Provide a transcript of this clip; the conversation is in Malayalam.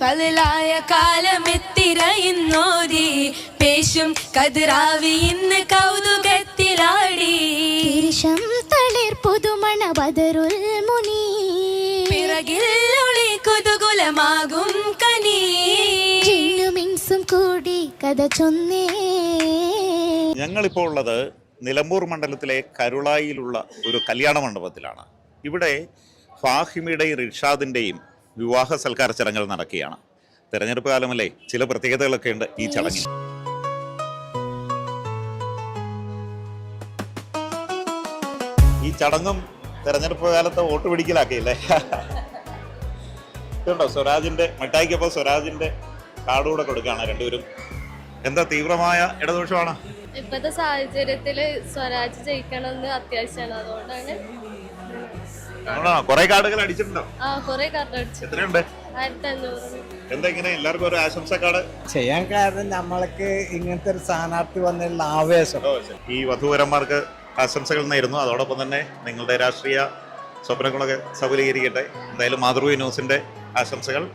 ഫലായ കാലമെത്തിരയുന്നോതി പേശും കതിരാവി ഇന്ന് കൗതുകത്തിലാടി. തിരിശം തളിർ പുതുമണ ബദറുൽ മുനി. പിറകിൽ ഒളി കുതുകുലമാകും കനി. മിൻസും കൂടി കഥ ചൊന്നേ. ഞങ്ങളിപ്പോൾ ഉള്ളത് നിലമ്പൂർ മണ്ഡലത്തിലെ കരുളായിലുള്ള ഒരു കല്യാണ മണ്ഡപത്തിലാണ്. ഇവിടെ ഫാഹിമിയുടെയും റിഷാദിന്റെയും വിവാഹ സൽക്കാര ചടങ്ങുകൾ നടക്കുകയാണ്. തെരഞ്ഞെടുപ്പ് കാലമല്ലേ ചില പ്രത്യേകതകളൊക്കെ ഉണ്ട് ഈ ചടങ്ങിൽ. ഈ ചടങ്ങും തെരഞ്ഞെടുപ്പ് കാലത്ത് വോട്ട് പിടിക്കലാക്കിയില്ലേ? ഇതുണ്ടോ? സ്വരാജിന്റെ മിഠായിക്കപ്പോ സ്വരാജിന്റെ കാർഡുകൂടെ കൊടുക്കുകയാണ് രണ്ടുപേരും. എന്താ തീവ്രമായ ഇടദോഷമാണ് ഇപ്പോഴത്തെ സാഹചര്യത്തിൽ സ്വരാജ് ജയിക്കണമെന്ന് അത്യാവശ്യമാണ്. അതുകൊണ്ടാണ് കുറെ കാർഡുകൾ അടിച്ചിട്ടുണ്ടോ? എത്രയുണ്ട്? എന്താ ഇങ്ങനെ എല്ലാവർക്കും ഒരു ആശംസ കാർഡ്? ചെയ്യാൻ കാരണം നമ്മൾക്ക് ഇങ്ങനത്തെ ഒരു സ്ഥാനാർത്ഥി വന്നതിലുള്ള ആവേശം. ഈ വധുവരന്മാർക്ക് ആശംസകൾ നേരുന്നു. അതോടൊപ്പം തന്നെ നിങ്ങളുടെ രാഷ്ട്രീയ സ്വപ്നങ്ങളൊക്കെ സഫലീകരിക്കട്ടെ. എന്തായാലും മാതൃഭൂമി ന്യൂസിന്റെ ആശംസകൾ